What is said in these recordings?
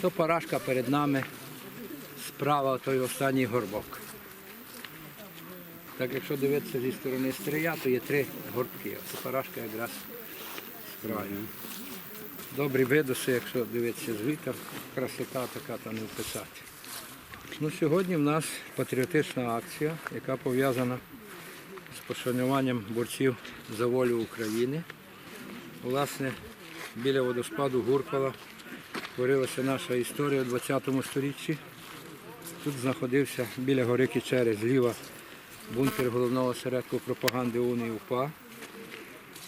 То парашка перед нами справа той останній горбок. Так якщо дивитися зі сторони стрия, то є три горбки. Оце парашка якраз краю. Добрі видоси, якщо дивитися звідти, красота така та не вписати. Ну, сьогодні в нас патріотична акція, яка пов'язана з пошануванням борців за волю України. Власне, біля водоспаду Гуркала творилася наша історія у 20 сторіччі. Тут знаходився біля гори Кічери зліва бункер головного осередку пропаганди УНІ УПА.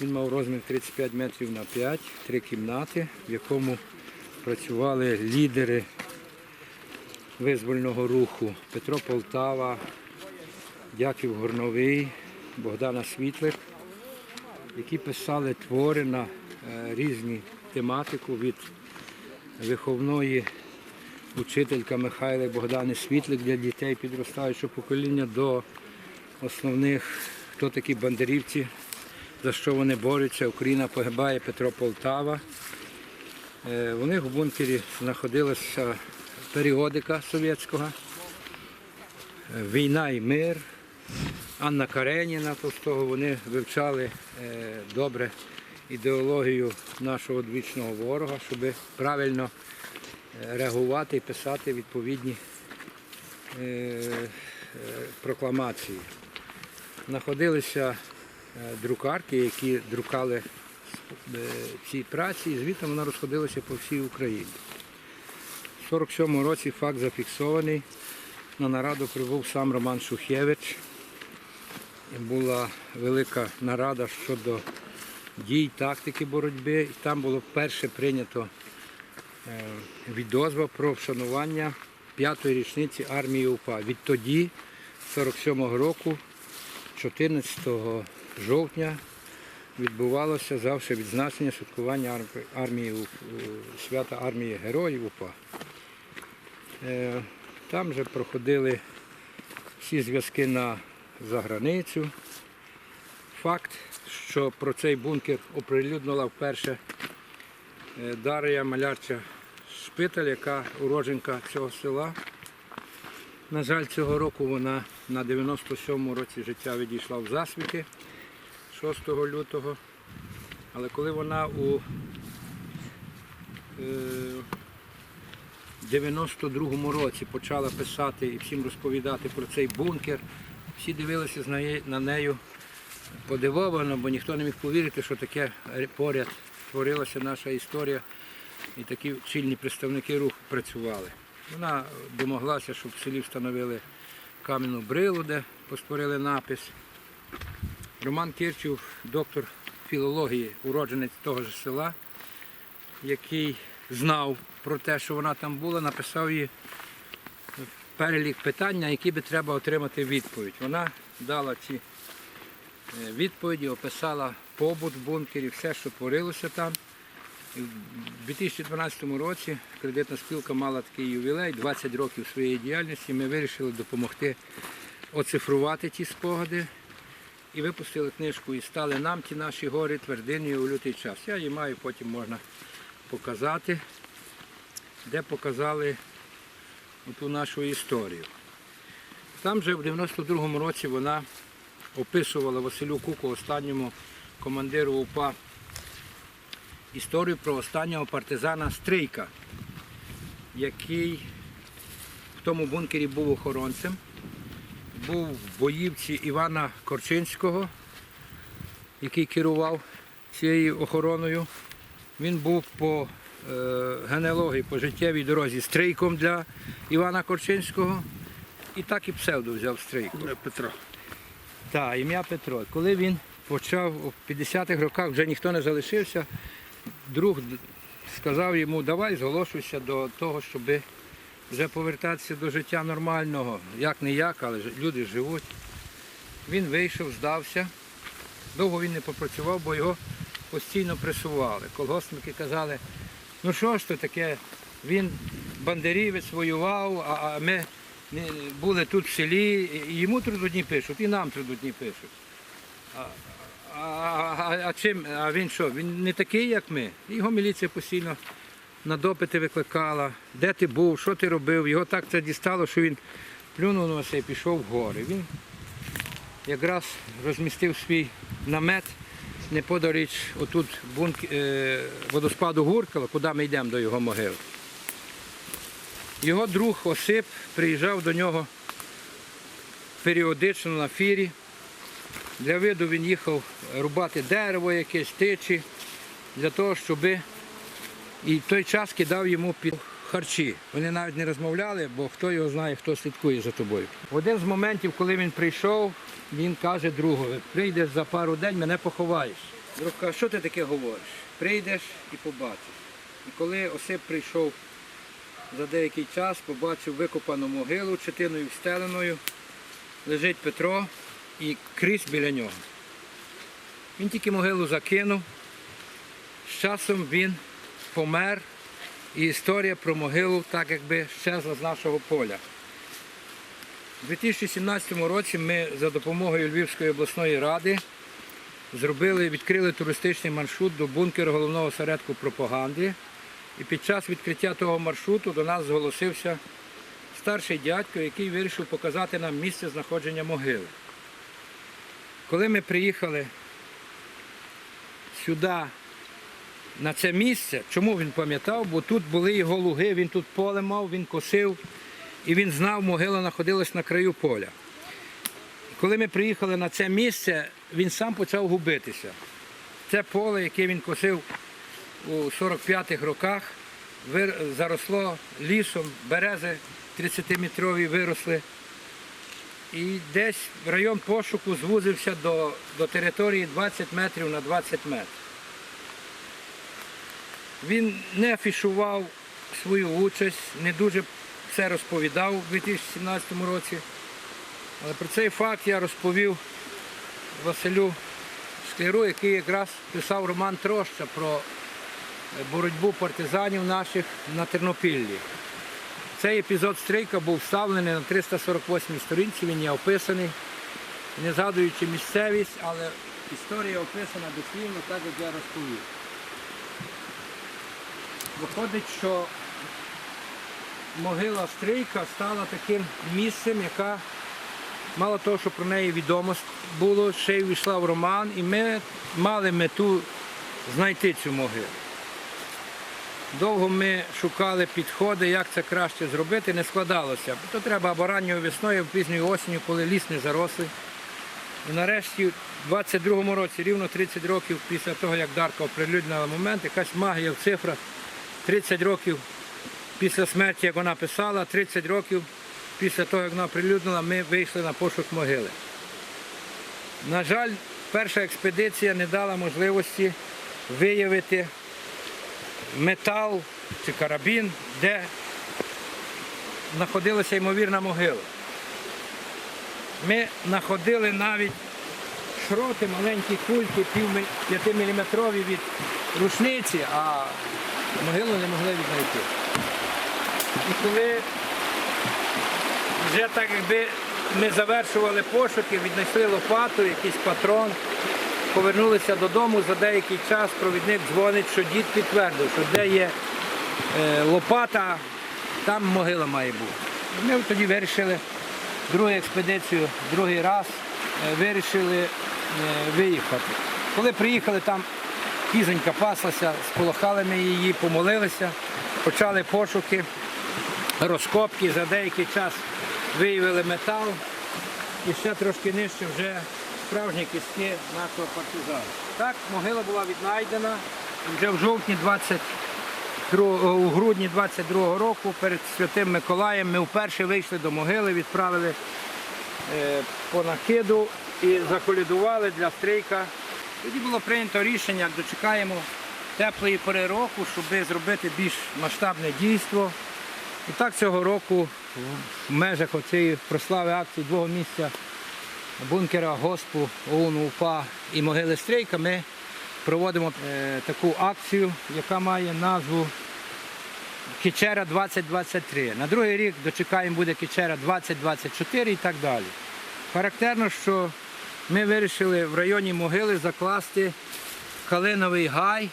Він мав розмір 35 метрів на 5, три кімнати, в якому працювали лідери визвольного руху Петро Полтава, Дяків Горновий, Богдана Світлик, які писали твори на е, різні тематику від виховної учителька Михайла Богдани Світлик для дітей підростаючого покоління до основних, хто такі бандерівці, за що вони борються. Україна погибає Петро Полтава. Е, У них в бункері знаходилася періодика совєтського, е, Війна і мир, Анна Кареніна Толстого. Вони вивчали е, добре ідеологію нашого одвічного ворога, щоб правильно е, реагувати і писати відповідні е, е, прокламації. Знаходилися е, друкарки, які друкали ці праці, і звідти вона розходилася по всій Україні. У 47-му році факт зафіксований. На нараду прибув сам Роман Шухевич. Була велика нарада щодо дій, тактики боротьби. І там було вперше прийнято е, відозва про вшанування п'ятої річниці армії УПА. Відтоді, 47-го року, 14 жовтня, відбувалося завжди відзначення святкування армії свята армії героїв УПА. Е, Там вже проходили всі зв'язки на заграницю. Факт, що про цей бункер оприлюднила вперше е, Дар'я Малярча Шпиталь, яка уродженка цього села. На жаль, цього року вона на 97-му році життя відійшла в засвіти 6 лютого. Але коли вона у е, 92-му році почала писати і всім розповідати про цей бункер. Всі дивилися на нею подивовано, бо ніхто не міг повірити, що таке поряд творилася наша історія і такі чільні представники руху працювали. Вона домоглася, щоб в селі встановили кам'яну брилу, де поспорили напис. Роман Кирчів, доктор філології, уродженець того ж села, який знав про те, що вона там була, написав їй перелік питань, на які би треба отримати відповідь. Вона дала ці відповіді, описала побут в бункері, все, що творилося там. В 2012 році кредитна спілка мала такий ювілей, 20 років своєї діяльності. Ми вирішили допомогти оцифрувати ті спогади і випустили книжку і стали нам ті наші гори твердиною у лютий час. Я її маю, потім можна показати, де показали ту нашу історію. Там вже в 92-му році вона описувала Василю Куку, останньому командиру УПА, історію про останнього партизана Стрийка, який в тому бункері був охоронцем, був в боївці Івана Корчинського, який керував цією охороною. Він був по е, генеалогії, по життєвій дорозі стрийком для Івана Корчинського. І так і псевдо взяв стрийку. Петро. Так, ім'я Петро. Коли він почав у 50-х роках, вже ніхто не залишився, друг сказав йому, давай зголошуйся до того, щоб вже повертатися до життя нормального. Як не як, але люди живуть. Він вийшов, здався. Довго він не попрацював, бо його постійно пресували. Колгоспники казали, ну що ж то таке, він бандерівець воював, а, ми були тут в селі, і йому трудодні пишуть, і нам трудодні пишуть. А, а, а, чим, а він що? Він не такий, як ми. Його міліція постійно на допити викликала, де ти був, що ти робив. Його так це дістало, що він плюнув на це і пішов в гори. Він якраз розмістив свій намет неподаліч отут бунк... е, водоспаду Гуркала, куди ми йдемо до його могили. Його друг Осип приїжджав до нього періодично на фірі. Для виду він їхав рубати дерево якесь, тичі, для того, щоб і той час кидав йому під харчі. Вони навіть не розмовляли, бо хто його знає, хто слідкує за тобою. Один з моментів, коли він прийшов, він каже другові, прийдеш за пару день, мене поховаєш. Друг каже, що ти таке говориш? Прийдеш і побачиш. І коли Осип прийшов за деякий час, побачив викопану могилу четиною встеленою, лежить Петро і крізь біля нього. Він тільки могилу закинув. З часом він помер, і історія про могилу так якби щезла з нашого поля. У 2017 році ми за допомогою Львівської обласної ради зробили, відкрили туристичний маршрут до бункеру головного осередку пропаганди. І під час відкриття того маршруту до нас зголосився старший дядько, який вирішив показати нам місце знаходження могили. Коли ми приїхали сюди, на це місце, чому він пам'ятав? Бо тут були його луги, він тут поле мав, він косив, і він знав, могила знаходилась на краю поля. Коли ми приїхали на це місце, він сам почав губитися. Це поле, яке він косив у 45-х роках, заросло лісом, берези 30-метрові виросли. І десь район пошуку звузився до, до території 20 метрів на 20 метрів. Він не афішував свою участь, не дуже все розповідав у 2017 році. Але про цей факт я розповів Василю Шкляру, який якраз писав роман Троща про боротьбу партизанів наших на Тернопіллі. Цей епізод стрійка був вставлений на 348 сторінці, він є описаний, не згадуючи місцевість, але історія описана дослівно так, як я розповів. Виходить, що могила Стрийка стала таким місцем, яка мало того, що про неї відомо було, ще й війшла в роман, і ми мали мету знайти цю могилу. Довго ми шукали підходи, як це краще зробити, не складалося. То треба або ранньою весною, або пізньою осінню, коли ліс не зарослий. І нарешті, в 22-му році, рівно 30 років після того, як Дарка оприлюднила момент, якась магія в цифрах 30 років після смерті, як вона писала, 30 років після того, як вона оприлюднила, ми вийшли на пошук могили. На жаль, перша експедиція не дала можливості виявити метал чи карабін, де знаходилася ймовірна могила. Ми знаходили навіть шроти, маленькі кульки, 5 мм від рушниці, а могилу не могли віднайти. І коли вже так якби ми завершували пошуки, віднайшли лопату, якийсь патрон, повернулися додому, за деякий час провідник дзвонить, що дід підтвердив, що де є е, лопата, там могила має бути. Ми тоді вирішили другу експедицію, другий раз е, вирішили е, виїхати. Коли приїхали, там кізонька паслася, сполохали ми її, помолилися, почали пошуки, розкопки, за деякий час виявили метал і ще трошки нижче вже справжні кістки нашого партизана. Так, могила була віднайдена вже в жовтні 22, у грудні 22 року перед Святим Миколаєм ми вперше вийшли до могили, відправили е, по накиду і заколядували для стрійка. Тоді було прийнято рішення, дочекаємо теплої пори року, щоб зробити більш масштабне дійство. І так цього року в межах цієї прослави акції двого місця бункера Госпу ОУН УПА і могили Стрейка ми проводимо е, таку акцію, яка має назву Кічера 2023. На другий рік дочекаємо буде Кічера 2024 і так далі. Характерно, що ми вирішили в районі могили закласти калиновий гай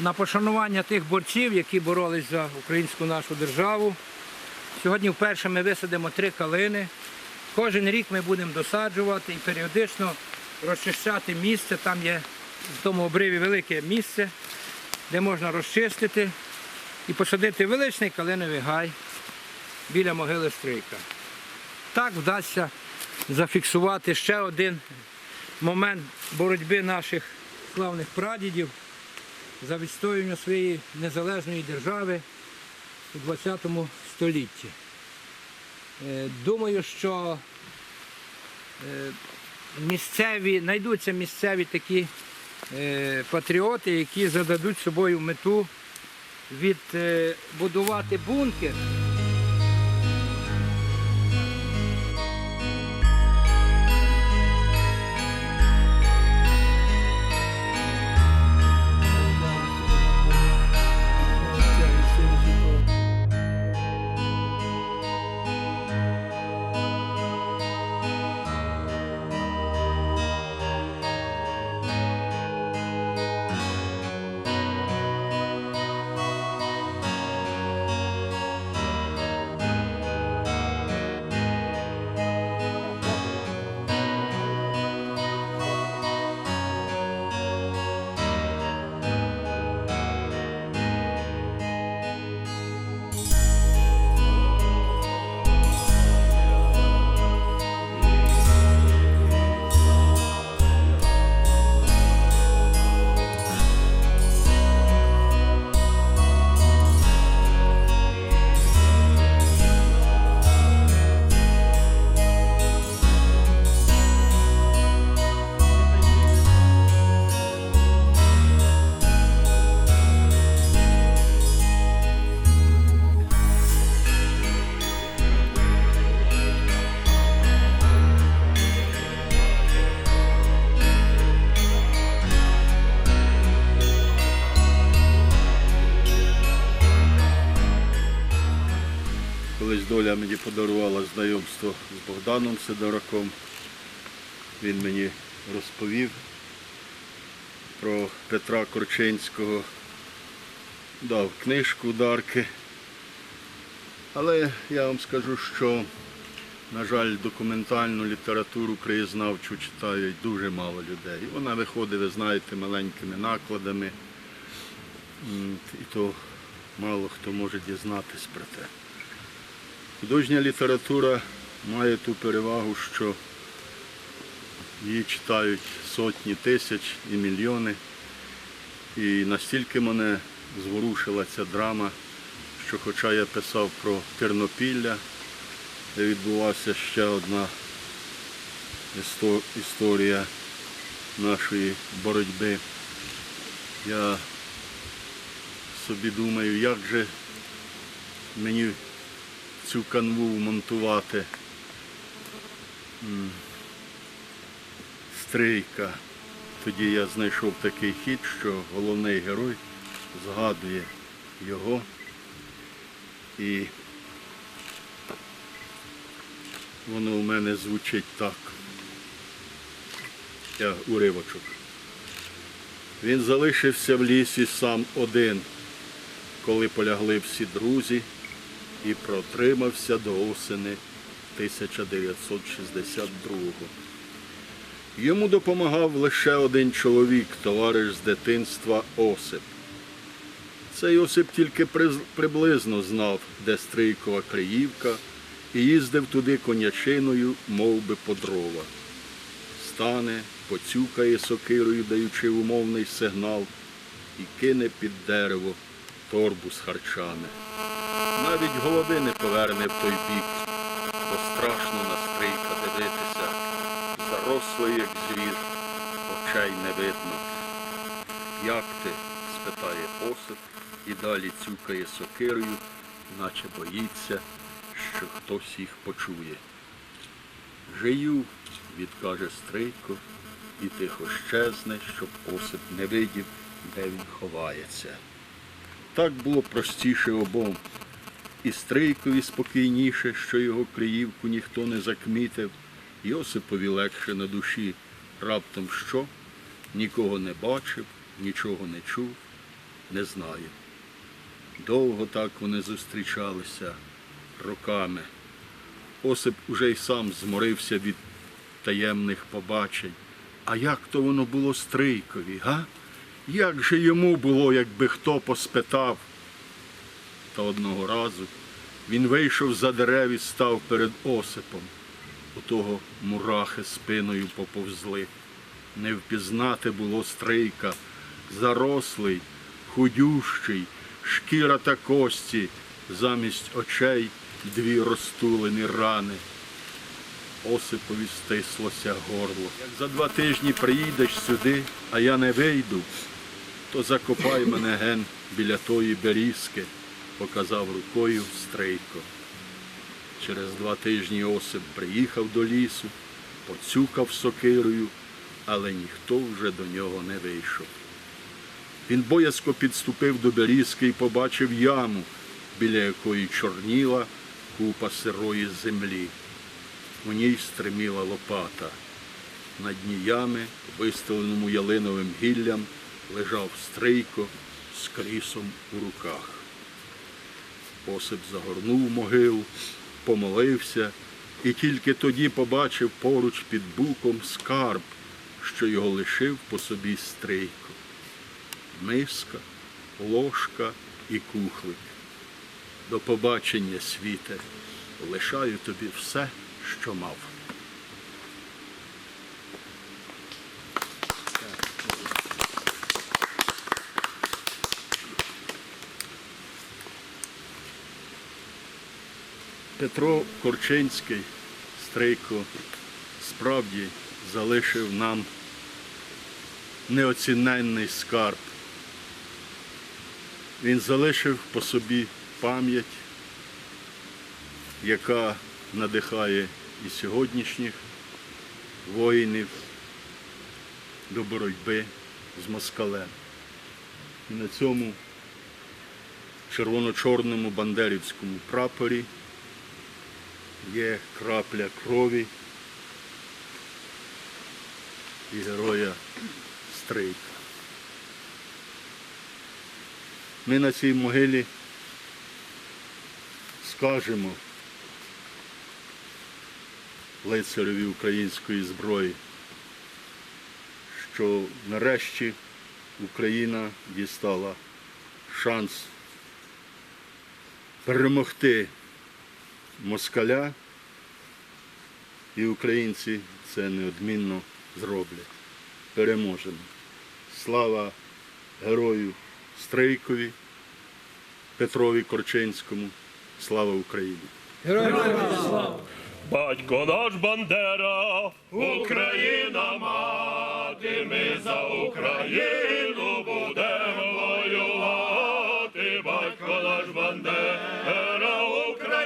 на пошанування тих борців, які боролись за українську нашу державу. Сьогодні вперше ми висадимо три калини. Кожен рік ми будемо досаджувати і періодично розчищати місце. Там є в тому обриві велике місце, де можна розчистити і посадити величний калиновий гай біля могили Стрийка. Так вдасться зафіксувати ще один момент боротьби наших славних прадідів за відстоювання своєї незалежної держави у 20 столітті. Е, Думаю, що е, місцеві, знайдуться місцеві такі е, патріоти, які зададуть собою мету відбудувати бункер. Мені подарувала знайомство з Богданом Сидораком. Він мені розповів про Петра Корчинського, дав книжку Дарки. Але я вам скажу, що, на жаль, документальну літературу краєзнавчу читають дуже мало людей. Вона виходить, ви знаєте, маленькими накладами. І то мало хто може дізнатись про те. Художня література має ту перевагу, що її читають сотні тисяч і мільйони. І настільки мене зворушила ця драма, що хоча я писав про Тернопілля, де відбулася ще одна історія нашої боротьби, я собі думаю, як же мені цю канву вмонтувати стрийка. Тоді я знайшов такий хід, що головний герой згадує його і воно у мене звучить так. Я уривочок. Він залишився в лісі сам один, коли полягли всі друзі і протримався до осени 1962-го. Йому допомагав лише один чоловік, товариш з дитинства Осип. Цей Осип тільки приблизно знав, де Стрийкова Криївка, і їздив туди конячиною, мов би по дрова. Стане, поцюкає сокирою, даючи умовний сигнал, і кине під дерево торбу з харчами. Навіть голови не поверне в той бік, бо страшно на стрийка дивитися. Зарослий, як звір, очей не видно. Як ти? спитає Осип і далі цюкає сокирою, наче боїться, що хтось їх почує. Жию, відкаже Стрийко, і тихо щезне, щоб Осип не видів, де він ховається. Так було простіше обом. І Стрийкові спокійніше, що його Криївку ніхто не закмітив, і Осипові легше на душі. Раптом що? Нікого не бачив, нічого не чув, не знаю. Довго так вони зустрічалися роками. Осип уже й сам зморився від таємних побачень. А як то воно було стрийкові, га? Як же йому було, якби хто поспитав? Та одного разу він вийшов за дерев і став перед Осипом. У того мурахи спиною поповзли. Не впізнати було стрийка, зарослий, худющий, шкіра та кості, замість очей дві розтулені рани. Осипові стислося горло. Як за два тижні приїдеш сюди, а я не вийду, то закопай мене ген біля тої берізки, показав рукою стрийко. Через два тижні Осип приїхав до лісу, поцюкав сокирою, але ніхто вже до нього не вийшов. Він боязко підступив до берізки і побачив яму, біля якої чорніла купа сирої землі. У ній стриміла лопата. На дні ями, виставленому ялиновим гіллям, лежав стрийко з крісом у руках. Осип загорнув могилу, помолився і тільки тоді побачив поруч під буком скарб, що його лишив по собі стрийко. Миска, ложка і кухлик. До побачення, світе, лишаю тобі все, що мав. Петро Корчинський, Стрийко, справді залишив нам неоціненний скарб. Він залишив по собі пам'ять, яка надихає і сьогоднішніх воїнів до боротьби з москалем. І на цьому червоно-чорному бандерівському прапорі є крапля крові і героя Стрийка. Ми на цій могилі скажемо лицареві української зброї, що нарешті Україна дістала шанс перемогти москаля, і українці це неодмінно зроблять. Переможемо. Слава герою Стрийкові, Петрові Корчинському. Слава Україні! Батько наш Бандера, Україна мати, ми за Україну будемо воювати. Батько наш Бандера,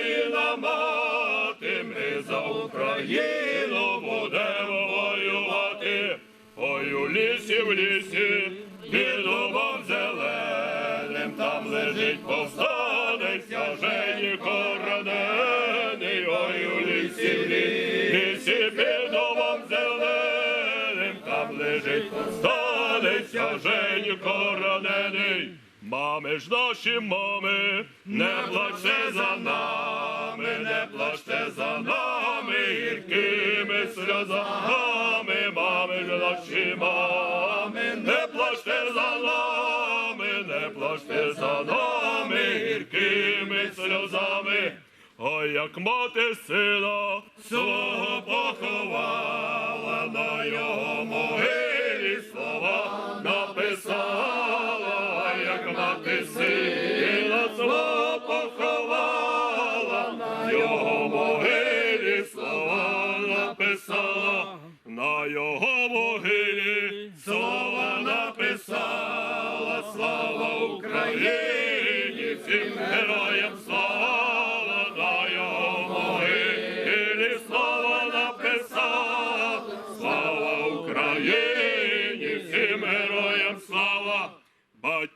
Україна мати, ми за Україну будемо воювати. Ой, у лісі, в лісі, під дубом зеленим, там лежить повстанець, жені коронений, ой, у лісі, в лісі, під дубом зеленим, там лежить повстанець, жені коронений. Мами ж наші мами, не плачте за нами, не плачте за нами, гіркими сльозами, мами ж наші мами, не плачте за нами, не плачте за нами, гіркими сльозами. Ой, як мати сина свого поховала, на його могилі слова написала, як мати сина свого поховала, на його могилі слова написала, на його могилі слова написала, слава Україні, всім героям слава, на його могилі слова написала, слава Україні,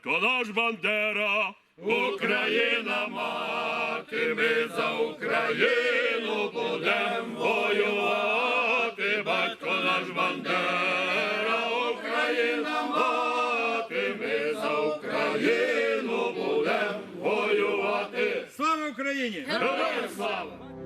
батько наш Бандера, Україна мати, ми за Україну будем воювати, батько наш Бандера, Україна мати, ми за Україну. Україну будем воювати. Слава Україні! Героям слава!